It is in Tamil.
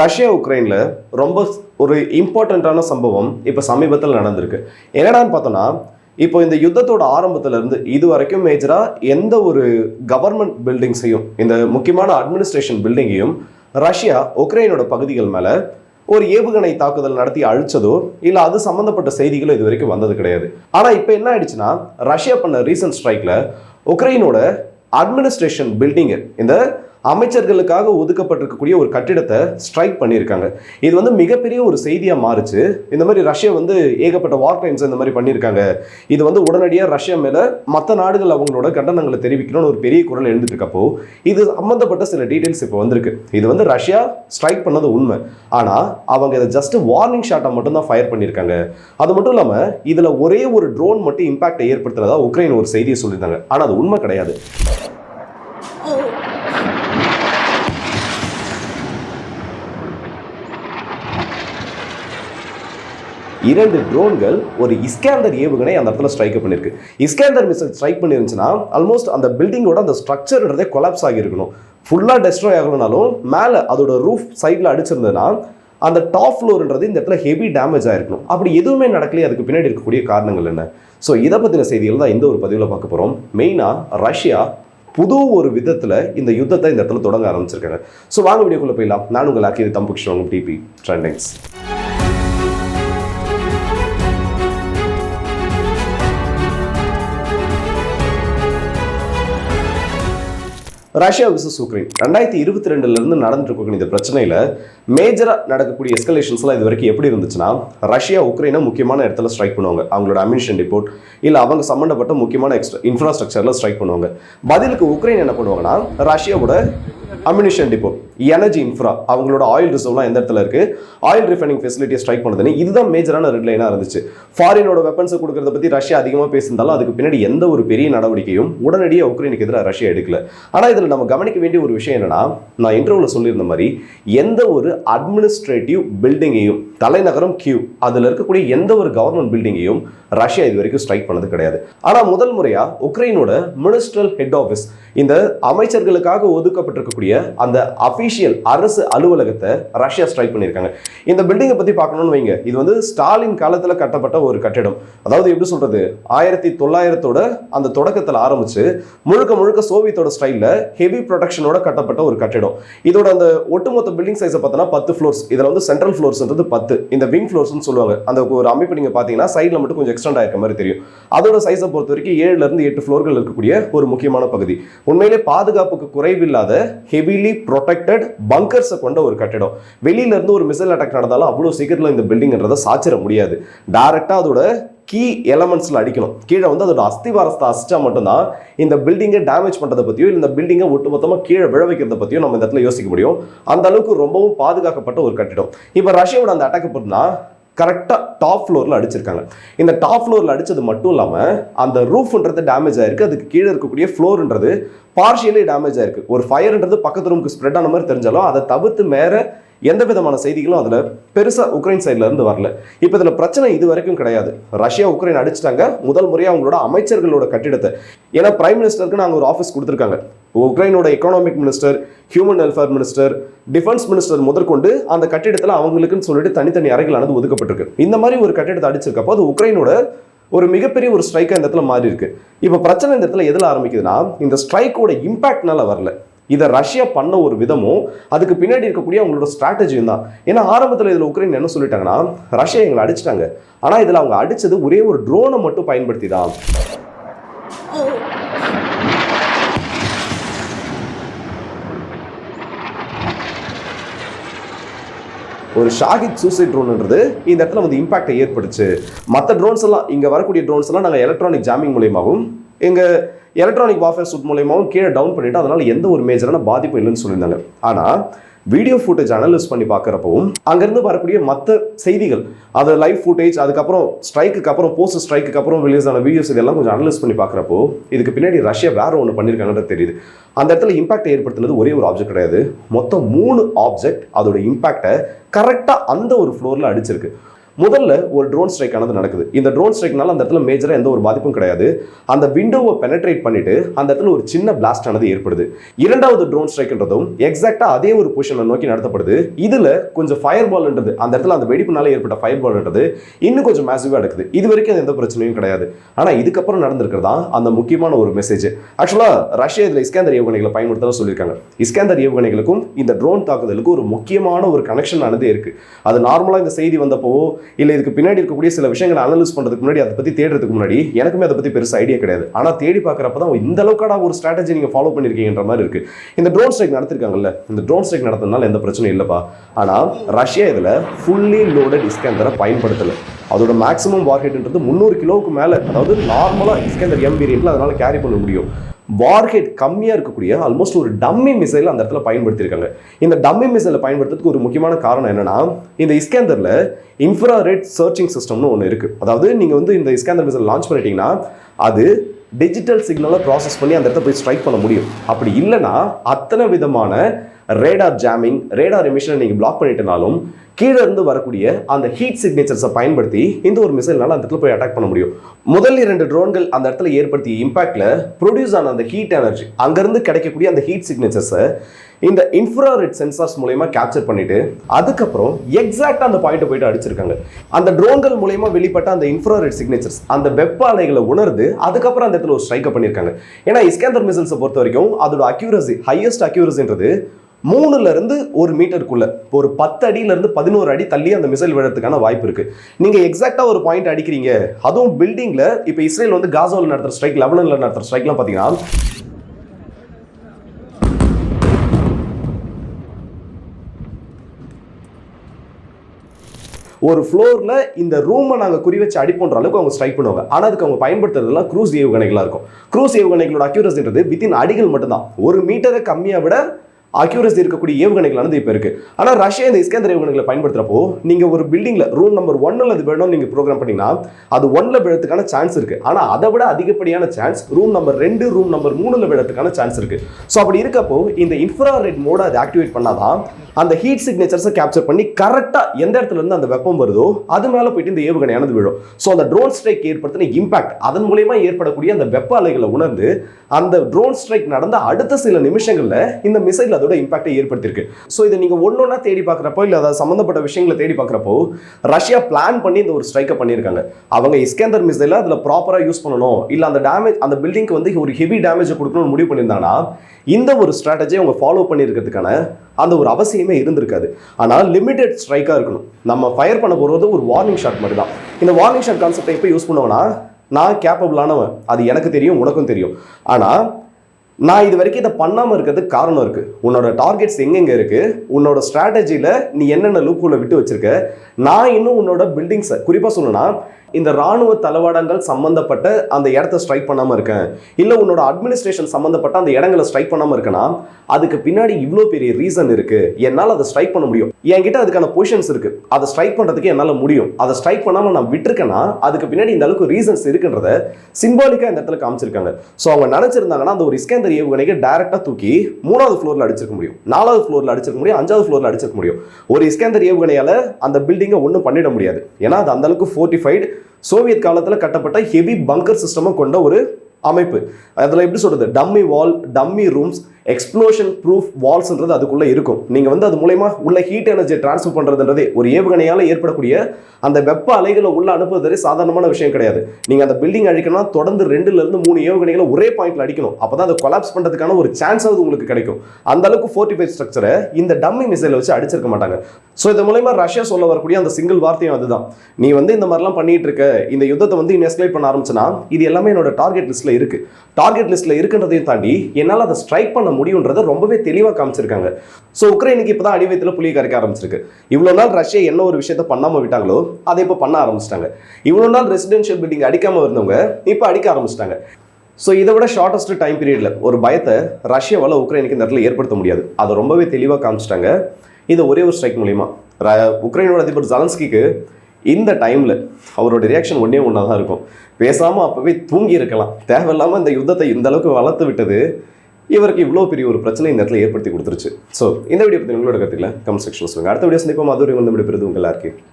ரஷ்யா உக்ரைனில் ரொம்ப ஒரு இம்பார்ட்டண்ட்டான சம்பவம் இப்போ சமீபத்தில் நடந்திருக்கு. என்னடான்னு பார்த்தோன்னா இப்போ இந்த யுத்தத்தோட ஆரம்பத்துல இருந்து இது வரைக்கும் மேஜராக எந்த ஒரு கவர்மெண்ட் பில்டிங்ஸையும் இந்த முக்கியமான அட்மினிஸ்ட்ரேஷன் பில்டிங்கையும் ரஷ்யா உக்ரைனோட பகுதிகள் மேலே ஒரு ஏவுகணை தாக்குதல் நடத்தி அழிச்சதோ இல்லை அது சம்மந்தப்பட்ட செய்திகளோ இது வரைக்கும் வந்தது கிடையாது. ஆனால் இப்போ என்ன ஆயிடுச்சுன்னா ரஷ்யா பண்ண ரீசன்ட் ஸ்ட்ரைக்கில் உக்ரைனோட அட்மினிஸ்ட்ரேஷன் பில்டிங்கு இந்த அமைச்சர்களுக்காக ஒதுக்கப்பட்டிருக்கக்கூடிய ஒரு கட்டிடத்தை ஸ்ட்ரைக் பண்ணியிருக்காங்க. இது வந்து மிகப்பெரிய ஒரு செய்தியாக மாறுச்சு. இந்த மாதிரி ரஷ்யா வந்து ஏகப்பட்ட வார் கிரைம்ஸ் இந்த மாதிரி பண்ணியிருக்காங்க. இது வந்து உடனடியாக ரஷ்யா மேலே மற்ற நாடுகள் அவங்களோட கண்டனங்களை தெரிவிக்கணும்னு ஒரு பெரிய குரல் எழுந்துட்டு இருக்கப்போ இது சம்மந்தப்பட்ட சில டீட்டெயில்ஸ் இப்போ வந்திருக்கு. இது வந்து ரஷ்யா ஸ்ட்ரைக் பண்ணது உண்மை. ஆனால் அவங்க இதை ஜஸ்ட் வார்னிங் ஷாட்டை மட்டும்தான் ஃபயர் பண்ணியிருக்காங்க. அது மட்டும் இல்லாமல் இதில் ஒரே ஒரு ட்ரோன் மட்டும் இம்பாக்டை ஏற்படுத்துறதா உக்ரைன் ஒரு செய்தியை சொல்லியிருந்தாங்க. ஆனால் அது உண்மை கிடையாது. இரண்டு ட்ரோன்கள் ஒரு இஸ்கேந்தர் ஏவுகணை அந்த இடத்துல ஸ்ட்ரைக் பண்ணியிருக்கு இஸ்கேந்தர் மிசைல் ஸ்ட்ரைக் பண்ணிருந்துச்சுன்னா ஆல்மோஸ்ட் அந்த பில்டிங்கோட அந்த ஸ்ட்ரக்சர்ன்றதே கொலாப்ஸ் ஆகியிருக்கணும். ஃபுல்லாக டெஸ்ட்ராய் ஆகணும்னாலும் மேலே அதோட ரூஃப் சைடில் அடிச்சிருந்ததுன்னா அந்த டாப் ஃப்ளோர்ன்றது இந்த இடத்துல ஹெவி டேமேஜ் ஆகிருக்கணும். அப்படி எதுவுமே நடக்கலையே அதுக்கு பின்னாடி இருக்கக்கூடிய காரணங்கள் என்ன? ஸோ இதை பற்றின செய்திகள் தான் இந்த ஒரு பதிவில் பார்க்க போகிறோம் மெயினாக ரஷ்யா புது ஒரு விதத்தில் இந்த யுத்தத்தை இந்த இடத்துல தொடங்க ஆரம்பிச்சிருக்காங்க. ஸோ வாங்க வீடியோக்குள்ளே போயிடலாம். நான் உங்கள் ஆக்கியது Thambu Krishnan DP trendings Russia versus Ukraine. ரெண்டாயிரத்தி இருபத்தி ரெண்டுலேருந்து நடந்துட்டு இந்த பிரச்சனையில் மேஜராக நடக்கக்கூடிய எஸ்கலேஷன்ஸ்லாம் இது வரைக்கும் எப்படி இருந்துச்சுன்னா ரஷ்யா உக்ரைனை முக்கியமான இடத்துல ஸ்ட்ரைக் பண்ணுவாங்க. அவங்களோட அமினிஷன் ரிப்போர்ட் இல்லை அவங்க சம்மந்தப்பட்ட முக்கியமான எக்ஸ்ட்ரா இன்ஃப்ராஸ்ட்ரக்சரில் ஸ்ட்ரைக் பண்ணுவாங்க. பதிலுக்கு உக்ரைன் என்ன பண்ணுவாங்கன்னா ரஷ்யாவோட அமினிஷன் ரிப்போர்ட் எனர்ஜி இன்ஃப்ரா அவங்களோட ஆயில் ரிசர்வ்லாம் எந்த இடத்துல இருக்கு? ஆயில் ரிஃபைனிங் ஃபெசிலிட்டியை ஸ்ட்ரைக் பண்ணுதுன்னு இதுதான் மேஜரான ரெட் லைனாக இருந்துச்சு. ஃபாரினோட வெப்பன்ஸை கொடுக்கறத பற்றி ரஷ்யா அதிகமாக பேசியிருந்தாலும் அதுக்கு பின்னாடி எந்த ஒரு பெரிய நடவடிக்கையும் உடனடியாக உக்ரைனுக்கு எதிராக ரஷ்யா எடுக்கல. ஆனால் இதில் நம்ம கவனிக்க வேண்டிய ஒரு விஷயம் என்னன்னா நான் இன்டர்வியூவில் சொல்லியிருந்த மாதிரி எந்த ஒரு அட்மினிஸ்ட்ரேட்டிவ் பில்டிங்கையும் தலைநகரம் கியூ அதில் இருக்கக்கூடிய எந்த ஒரு கவர்மெண்ட் பில்டிங்கையும் ரஷ்யா இது வரைக்கும் ஸ்ட்ரைக் பண்ணது கிடையாது. ஆனால் முதல் முறையாக உக்ரைனோட மினிஸ்ட்ரல் ஹெட் ஆஃபீஸ் இந்த அமைச்சர்களுக்காக ஒதுக்கப்பட்டிருக்கக்கூடிய அந்த அஃபீஷியல் அரசு அலுவலகத்தை ரஷ்யா ஸ்ட்ரைக் பண்ணியிருக்காங்க. இந்த பில்டிங்கை பற்றி பார்க்கணும்னு வைங்க. இது வந்து ஸ்டாலின் காலத்தில் கட்டப்பட்ட ஒரு கட்டிடம். அதாவது எப்படி சொல்றது? ஆயிரத்தி தொள்ளாயிரத்தோட அந்த தொடக்கத்தில் ஆரம்பிச்சு முழுக்க முழுக்க சோவியத்தோட ஸ்டைலில் ஹெவி ப்ரொடக்ஷனோட கட்டப்பட்ட ஒரு கட்டிடம். இதோட அந்த ஒட்டுமொத்த பில்டிங் சைஸை பார்த்தோன்னா பத்து ஃப்ளோர்ஸ் இதில் வந்து சென்ட்ரல் ஃப்ளோர்ஸ்ன்றது பத்து. இந்த விங் ஃப்ளோர்ஸ்னு சொல்லுவாங்க. அந்த ஒரு அமைப்பு நீங்கள் பார்த்தீங்கன்னா சைடில் மட்டும் கொஞ்சம் எக்ஸ்டெண்ட் ஆயிருக்க மாதிரி தெரியும். அதோட சைஸை பொறுத்த வரைக்கும் ஏழுல இருந்து எட்டு ஃப்ளோர்கள் இருக்கக்கூடிய ஒரு முக்கியமான பகுதி. உண்மையிலே பாதுகாப்புக்கு குறைவில்லாத ஹெவிலி ப்ரொடெக்டட் பங்கர்ஸை கொண்ட ஒரு கட்டிடம். வெளியில இருந்து ஒரு மிசைல் அட்டாக் நடந்தாலும் அவ்வளோ சீக்கிரத்தில் இந்த பில்டிங்ன்றதை சாச்சிட முடியாது. டேரெக்டாக அதோட கீ எலமெண்ட்ஸில் அடிக்கணும். கீழே வந்து அதோட அஸ்திவாரத்தை அசிச்சா மட்டும்தான். இந்த பில்டிங்கை டேமேஜ் பண்ணுறதை பற்றியோ இல்லை இந்த பில்டிங்கை ஒட்டுமொத்தமாக கீழே விழ வைக்கிறத பற்றியோ நம்ம இந்த இடத்துல யோசிக்க முடியும். அந்த அளவுக்கு ரொம்பவும் பாதுகாக்கப்பட்ட ஒரு கட்டிடம். இப்போ ரஷ்யாவோட அந்த அட்டாக் பார்த்தீங்கன்னா கரெக்டாக டாப் ஃப்ளோரில் அடிச்சிருக்காங்க. இந்த டாப் ஃப்ளோரில் அடித்தது மட்டும் இல்லாமல் அந்த ரூஃப்ன்றது டேமேஜ் ஆயிருக்கு. அதுக்கு கீழே இருக்கக்கூடிய ஃப்ளோர்ன்றது பார்ஷியலி டேமேஜ் ஆயிருக்கு. ஒரு ஃபயர்ன்றது பக்கத்து ரூமுக்கு ஸ்ப்ரெட் ஆன மாதிரி தெரிஞ்சாலும் அதை தவிர்த்து மேலே எந்த விதமான செய்திகளும் அதில் பெருசாக உக்ரைன் சைடில் இருந்து வரல. இப்போ இதில் பிரச்சனை இது வரைக்கும் கிடையாது. ரஷ்யா உக்ரைன் அடிச்சிட்டாங்க. முதல் முறையாக அவங்களோட அமைச்சர்களோட கட்டிடத்தை. ஏன்னா பிரைம் மினிஸ்டருக்கு நாங்கள் ஒரு ஆஃபீஸ் கொடுத்துருக்காங்க. உக்ரைனோட economic minister human welfare minister defence minister முதற்கொண்டு அந்த கட்டிடத்தில் அவங்களுக்குன்னு சொல்லிட்டு தனித்தனி அறைகளானது ஒதுக்கப்பட்டிருக்கு. இந்த மாதிரி ஒரு கட்டிடத்தை அடிச்சிருக்கப்போ அது உக்ரைனோட ஒரு மிகப்பெரிய ஒரு ஸ்ட்ரைக்காக இந்த இடத்துல மாறி இருக்கு இப்போ பிரச்சனை இந்த இடத்துல எதில் ஆரம்பிக்குதுன்னா இந்த ஸ்ட்ரைக்கோட இம்பாக்ட்னால வரல. இதை ரஷ்யா பண்ண ஒரு விதமும் அதுக்கு பின்னாடி இருக்கக்கூடிய அவங்களோட ஸ்ட்ராட்டஜியும் தான். ஏன்னா ஆரம்பத்தில் இதில் உக்ரைன் என்ன சொல்லிட்டாங்கன்னா ரஷ்யா எங்களை அடிச்சிட்டாங்க. ஆனால் இதில் அவங்க அடித்தது ஒரே ஒரு ட்ரோனை மட்டும் பயன்படுத்தி தான் ஒரு ஷாகித் சூசைட் ட்ரோன்ன்றது இந்த இடத்துல வந்து இம்பாக்டை ஏற்படுச்சு மற்ற ட்ரோன்ஸ் எல்லாம் இங்கே வரக்கூடிய ட்ரோன்ஸ் எல்லாம் நாங்கள் எலக்ட்ரானிக் ஜாமிங் மூலியமாகவும் எங்கள் எலக்ட்ரானிக் வார்ஃபேர் சூட் மூலியமாகவும் கீழே டவுன் பண்ணிட்டு அதனால் எந்த ஒரு மேஜரான பாதிப்பும் இல்லைன்னு சொல்லியிருந்தாங்க. ஆனால் வீடியோ ஃபுட்டேஜ் அனலைஸ் பண்ணி பார்க்குறப்பவும் அங்கேருந்து வரக்கூடிய மற்ற செய்திகள் அது லைவ் ஃபுட்டேஜ் அதுக்கப்புறம் ஸ்ட்ரைக்குக்கு அப்புறம் போஸ்ட் ஸ்ட்ரைக்கு அப்புறம் ரிலீஸ் ஆன வீடியோஸ் இதெல்லாம் கொஞ்சம் அனலைஸ் பண்ணி பார்க்குறப்போ இதுக்கு பின்னாடி ரஷ்யா வேறு ஒன்று பண்ணியிருக்காங்கன்றது தெரியுது. அந்த இடத்துல இம்பாக்ட் ஏற்படுத்தினது ஒரே ஒரு ஆப்ஜெக்ட் கிடையாது. மொத்தம் மூணு ஆப்ஜெக்ட் அதோட இம்பாக்டை கரெக்டாக அந்த ஒரு ஃப்ளோரில் அடிச்சிருக்கு. முதல்ல ஒரு ட்ரோன் ஸ்ட்ரைக் ஆனது நடக்குது. இந்த ட்ரோன் ஸ்ட்ரைக்னால அந்த இடத்துல மேஜராக எந்த ஒரு பாதிப்பும் கிடையாது. அந்த விண்டோவை பெனட்ரேட் பண்ணிட்டு அந்த இடத்துல ஒரு சின்ன பிளாஸ்ட் ஆனது ஏற்படுது. இரண்டாவது ட்ரோன் ஸ்ட்ரைக்ன்றதும் எக்ஸாக்டாக அதே ஒரு பொசிஷனை நோக்கி நடத்தப்படுது. இதில் கொஞ்சம் ஃபயர் பால்ன்றது அந்த இடத்துல அந்த வெடிப்புனால ஏற்பட்ட ஃபயர் பால்ன்றது இன்னும் கொஞ்சம் மேசிவாக எடுக்குது இது வரைக்கும் அது எந்த பிரச்சனையும் கிடையாது. ஆனால் இதுக்கப்புறம் நடந்திருக்கிறதா அந்த முக்கியமான ஒரு மெசேஜ் ஆக்சுவலாக ரஷ்யா இதில் இஸ்கேந்தர் ஏவுகணைகளை பயன்படுத்தலாம் சொல்லியிருக்காங்க. இஸ்கேந்தர் ஏவுகணைகளுக்கும் இந்த ட்ரோன் தாக்குதலுக்கும் ஒரு முக்கியமான ஒரு கனெக்ஷன் ஆனது இருக்குது அது நார்மலாக இந்த செய்தி வந்தப்போ இல்லை இதுக்கு பின்னாடி இருக்கக்கூடிய சில விஷயங்களை அனலைஸ் பண்ணுறதுக்கு முன்னாடி அதை பற்றி தேடுறதுக்கு முன்னாடி எனக்குமே அதை பற்றி பெருசு ஐடியா கிடையாது. ஆனால் தேடி பார்க்குறப்ப தான் இந்த அளவுக்கான ஒரு ஸ்ட்ராட்டஜி நீங்கள் ஃபாலோ பண்ணிருக்கீங்கன்ற மாதிரி இருக்கு. இந்த ட்ரோன் ஸ்ட்ரைக் நடத்திருக்காங்கல்ல இந்த ட்ரோன் ஸ்ட்ரைக் நடத்தினால எந்த பிரச்சனையும் இல்லைப்பா. ஆனால் ரஷ்யா இதில் ஃபுல்லி லோடட் இஸ்கேந்தரை பயன்படுத்தலை. அதோட மேக்ஸிமம் வார்ஹெட்ன்றது முந்நூறு கிலோவுக்கு மேலே அதாவது நார்மலாக இஸ்கேந்தர் எம் வேரியன்ட்ல அதனால் கேரி பண்ண முடியும். வார்ஹெட் கம்மியாக இருக்கக்கூடிய ஆல்மோஸ்ட் ஒரு டம்மி மிசைல் அந்த இடத்துல பயன்படுத்தியிருக்காங்க. இந்த டம்மி மிசைலை பயன்படுத்துறதுக்கு ஒரு முக்கியமான காரணம் என்னென்னா இந்த இஸ்கேந்தரில் இன்ஃப்ராரெட் சர்ச்சிங் சிஸ்டம்னு ஒன்று இருக்குது அதாவது நீங்கள் வந்து இந்த இஸ்கேந்தர் மிசைல் லான்ச் பண்ணிட்டீங்கன்னா அது டிஜிட்டல் சிக்னலை ப்ராசஸ் பண்ணி அந்த இடத்த போய் ஸ்ட்ரைக் பண்ண முடியும். அப்படி இல்லைன்னா அத்தனை விதமான ரேடார் ஜாமிங் ரேடார் எமிஷனை நீங்கள் பிளாக் பண்ணிட்டனாலும் கீழே இருந்து வரக்கூடிய அந்த ஹீட் சிக்னேச்சர்ஸை பயன்படுத்தி இந்த ஒரு மிசைல்னால அந்த இடத்துல போய் அட்டாக் பண்ண முடியும். முதல் இரண்டு ட்ரோன்கள் அந்த இடத்துல ஏற்படுத்திய இம்பாக்டில் ப்ரொடியூஸ் ஆன அந்த ஹீட் எனர்ஜி அங்கேருந்து கிடைக்கக்கூடிய அந்த ஹீட் சிக்னேச்சர்ஸை இந்த இன்ஃப்ராரெட் சென்சார்ஸ் மூலயமா கேப்சர் பண்ணிட்டு அதுக்கப்புறம் எக்ஸாக்டாக அந்த பாயிண்ட்டை போயிட்டு அடிச்சிருக்காங்க. அந்த ட்ரோன்கள் மூலயமா வெளிப்பட்ட அந்த இன்ஃப்ராரெட் சிக்னேச்சர்ஸ் அந்த வெப்ப அலைகளை உணர்ந்து அதுக்கப்புறம் அந்த இடத்துல ஒரு ஸ்ட்ரைக்கை பண்ணியிருக்காங்க ஏன்னா இஸ்கேந்தர் மிசைல்ஸை பொறுத்த வரைக்கும் அதோட அக்யூரசி ஹையஸ்ட் அக்யூரசின்றது மூணுலேருந்து ஒரு மீட்டருக்குள்ளே ஒரு பத்து அடியிலேருந்து பதினோரு அடி தள்ளி அந்த மிசைல் விழறதுக்கான வாய்ப்பு இருக்குது நீங்கள் எக்ஸாக்டாக ஒரு பாயிண்ட் அடிக்கிறீங்க. அதுவும் பில்டிங்கில் இப்போ இஸ்ரேல் வந்து காசாவில் நடத்துற ஸ்ட்ரைக் லெவனனில் நடத்துற ஸ்ட்ரைக்லாம் பார்த்தீங்கன்னா ஒரு ஃப்ளோரில் இந்த ரூமை நாங்கள் குறி வச்சு அடிப்போன்ற அளவுக்கு அவங்க ஸ்ட்ரைக் பண்ணுவாங்க. ஆனால் அதுக்கு அவங்க பயன்படுத்துறதுலாம் க்ரூஸ் ஏவுகணைகளாக இருக்கும். க்ரூஸ் ஏவுகணைகளோட அக்யூரஸின்றது வித்தின் அடிகள் மட்டும்தான். ஒரு மீட்டரை கம்மியாக விட அக்யூரசி இருக்கக்கூடிய ஏவுகணைகளானது இப்போ இருக்குது ஆனால் ரஷ்யா இந்த இஸ்கேந்தர் ஏவுகணைகளை பயன்படுத்துறப்போ நீங்கள் ஒரு பில்டிங்கில் ரூம் நம்பர் ஒன்னில் அது வேணும்னு நீங்கள் ப்ரோக்ராம் பண்ணிங்கன்னா அது ஒன்னில் விழத்துக்கான சான்ஸ் இருக்குது ஆனால் அதை விட அதிகப்படியான சான்ஸ் ரூம் நம்பர் ரெண்டு ரூம் நம்பர் மூணில் விழத்துக்கான சான்ஸ் இருக்குது ஸோ அப்படி இருக்கப்போ இந்த இன்ஃப்ராரெட் மோட அதை ஆக்டிவேட் பண்ணாதான் அந்த ஹீட் சிக்னேச்சர்ஸை கேப்சர் பண்ணி கரெக்டாக எந்த இடத்துல இருந்து அந்த வெப்பம் வருதோ அது மேலே போயிட்டு இந்த ஏவுகணையானது விழும். ஸோ அந்த ட்ரோன் ஸ்ட்ரைக் ஏற்படுத்தின இம்பாக்ட் அதன் மூலயமா ஏற்படக்கூடிய அந்த வெப்ப அலைகளை உணர்ந்து அந்த ட்ரோன் ஸ்ட்ரைக் நடந்த அடுத்த சில நிமிஷங்களில் இந்த மிசைல் அதோட இம்பாக்டை ஏற்படுத்தியிருக்கு. ஸோ இதை நீங்கள் ஒன்று ஒன்றா தேடி பார்க்குறப்போ இல்லை அதாவது சம்மந்தப்பட்ட விஷயங்களை தேடி பார்க்குறப்போ ரஷ்யா பிளான் பண்ணி இந்த ஒரு ஸ்ட்ரைக்கை பண்ணியிருக்காங்க. அவங்க இஸ்கேந்தர் மிசைலை அதில் ப்ராப்பராக யூஸ் பண்ணணும். இல்லை அந்த டேமேஜ் அந்த பில்டிங்க்கு வந்து ஒரு ஹெவி டேமேஜை கொடுக்கணும்னு முடிவு பண்ணியிருந்தாங்கன்னா இந்த ஒரு ஸ்ட்ராட்டஜி அவங்க ஃபாலோ பண்ணியிருக்கிறதுக்கான அந்த ஒரு அவசியமே இருந்திருக்காது. ஆனால் லிமிடெட் ஸ்ட்ரைக்காக இருக்கணும். நம்ம ஃபயர் பண்ண போகிறது ஒரு வார்னிங் ஷாட் மாதிரி தான் இந்த வார்னிங் ஷாட் கான்செப்டை எப்போ யூஸ் பண்ணுவேன்னா நான் கேப்பபிளானவன் அது எனக்கு தெரியும் உனக்கும் தெரியும். ஆனால் நான் இது வரைக்கும் இதை பண்ணாமல் இருக்கிறதுக்கு காரணம் இருக்குது உன்னோட டார்கெட்ஸ் எங்கெங்கே இருக்குது உன்னோட ஸ்ட்ராட்டஜியில் நீ என்னென்ன லூக்குள்ளே விட்டு வச்சுருக்க? நான் இன்னும் உன்னோட பில்டிங்ஸை குறிப்பாக சொல்லணும்னா இந்த ராணுவ தளவாடங்கள் சம்மந்தப்பட்ட அந்த இடத்த ஸ்ட்ரைக் பண்ணாமல் இருக்கேன். இல்லை உன்னோட அட்மினிஸ்ட்ரேஷன் சம்மந்தப்பட்ட அந்த இடங்களை ஸ்ட்ரைக் பண்ணாமல் இருக்கேன்னா அதுக்கு பின்னாடி இவ்வளோ பெரிய ரீசன் இருக்குது என்னால் அதை ஸ்ட்ரைக் பண்ண முடியும். என்கிட்ட அதுக்கான பொசிஷன்ஸ் இருக்குது அதை ஸ்ட்ரைக் பண்ணுறதுக்கு என்னால் முடியும். அதை ஸ்ட்ரைக் பண்ணாமல் நான் விட்டுருக்கேன்னா அதுக்கு பின்னாடி இந்த அளவுக்கு ரீசன்ஸ் இருக்குன்றத சிம்பாலிக்காக இந்த இடத்துல காமிச்சிருக்காங்க. ஸோ அவங்க நினச்சிருந்தாங்கன்னா அந்த ஒரு இஸ்கேந்தர் ஏவுகணைக்கு டேரெக்டாக தூக்கி மூணாவது ஃப்ளோரில் அடிச்சிருக்க முடியும். நாலாவது ஃப்ளோரில் அடிச்சிருக்க முடியும். அஞ்சாவது ஃப்ளோரில் அடிச்சிருக்க முடியும். ஒரு இஸ்கேந்தர் ஏவுகணையால் அந்த பில்டிங்கை ஒன்றும் பண்ணிட முடியாது. ஏன்னா அது அந்த அளவுக்கு ஃபோர்ட்டிஃபைடு சோவியத் காலத்தில் கட்டப்பட்ட ஹெவி பங்கர் சிஸ்டமை கொண்ட ஒரு அமைப்பு. அதில் எப்படி சொல்கிறது dummy wall dummy rooms explosion proof வால்ஸ்ன்றது அதுக்குள்ளே இருக்கும். நீங்கள் வந்து அது மூலயமா உள்ள ஹீட் எனர்ஜியை ட்ரான்ஸ்ஃபர் பண்ணுறதுன்றதே ஒரு ஏவுகணையால் ஏற்படக்கூடிய அந்த வெப்ப அலைகளை உள்ள அனுப்புவதே சாதாரணமான விஷயம் கிடையாது. நீங்கள் அந்த பில்டிங் அழிக்கணும்னா தொடர்ந்து ரெண்டுலேருந்து மூணு ஏவுகணைகளை ஒரே பாயிண்ட்ல அடிக்கணும். அப்போ தான் அதை கொலாப்ஸ் பண்ணுறதுக்கான ஒரு சான்ஸாவது உங்களுக்கு கிடைக்கும். அந்த அளவுக்கு ஃபோர்ட்டிஃபைட் ஸ்ட்ரக்சரை இந்த டம்மி மிசைலை வச்சு அடிச்சிருக்க மாட்டாங்க. ஸோ இது மூலயமா ரஷ்யா சொல்ல வரக்கூடிய அந்த சிங்கிள் வார்த்தையும் அதுதான். நீ வந்து இந்த மாதிரிலாம் பண்ணிட்டு இருக்க இந்த யுத்தத்தை வந்து இன்னும் எஸ்கலேட் பண்ண ஆரம்பிச்சுன்னா இது எல்லாமே என்னோட டார்கெட் லிஸ்ட்டில் இருக்கு. டார்கெட் லிஸ்ட்டில் இருக்குன்றதையும் தாண்டி என்னால் அதை ஸ்ட்ரைக் பண்ண முடியுன்றதை ரொம்பவே தெளிவாக காமிச்சிருக்காங்க. ஸோ உக்ரைனுக்கு இப்போ தான் அடிவயத்தில் புலி கரைக்க ஆரம்பிச்சிருக்கு. இவ்வளோ நாள் ரஷ்யா என்ன ஒரு விஷயத்த பண்ணாமல் விட்டாங்களோ அதை இப்போ பண்ண ஆரம்பிச்சிட்டாங்க. இவ்வளோ நாள் ரெசிடென்ஷியல் பில்டிங் அடிக்காமல் இருந்தவங்க இப்போ அடிக்க ஆரம்பிச்சிட்டாங்க. ஸோ இதை விட ஷார்ட்டஸ்ட் டைம் பீரியடில் ஒரு பயத்தை ரஷ்யாவால் உக்ரைனுக்கு இந்த இடத்துல ஏற்படுத்த முடியாது. அதை ரொம்பவே தெளிவாக காமிச்சிட்டாங்க. இதை ஒரே ஒரு ஸ்ட்ரைக் மூலிமா ர- உக்ரைனோட அதிபர் ஜலன்ஸ்கிக்கு இந்த டைமில் அவரோட ரியாக்ஷன் ஒன்றே ஒன்றா தான் இருக்கும். பேசாமல் அப்போவே தூங்கி இருக்கலாம். தேவையில்லாமல் இந்த யுத்தத்தை இந்த அளவுக்கு வளர்த்து விட்டது. இவருக்கு இவ்வளோ பெரிய ஒரு பிரச்சனை இந்த இடத்துல ஏற்படுத்தி கொடுத்துருச்சு. ஸோ இந்த வீடியோ பற்றி உங்களோட கற்றுக்கல கமெண்ட் செக்ஷன் சொல்லுங்கள் அடுத்த வீடியோ சந்திப்போம். அது ஒரு வந்து விடுப்பது உங்கள் எல்லாருக்கும்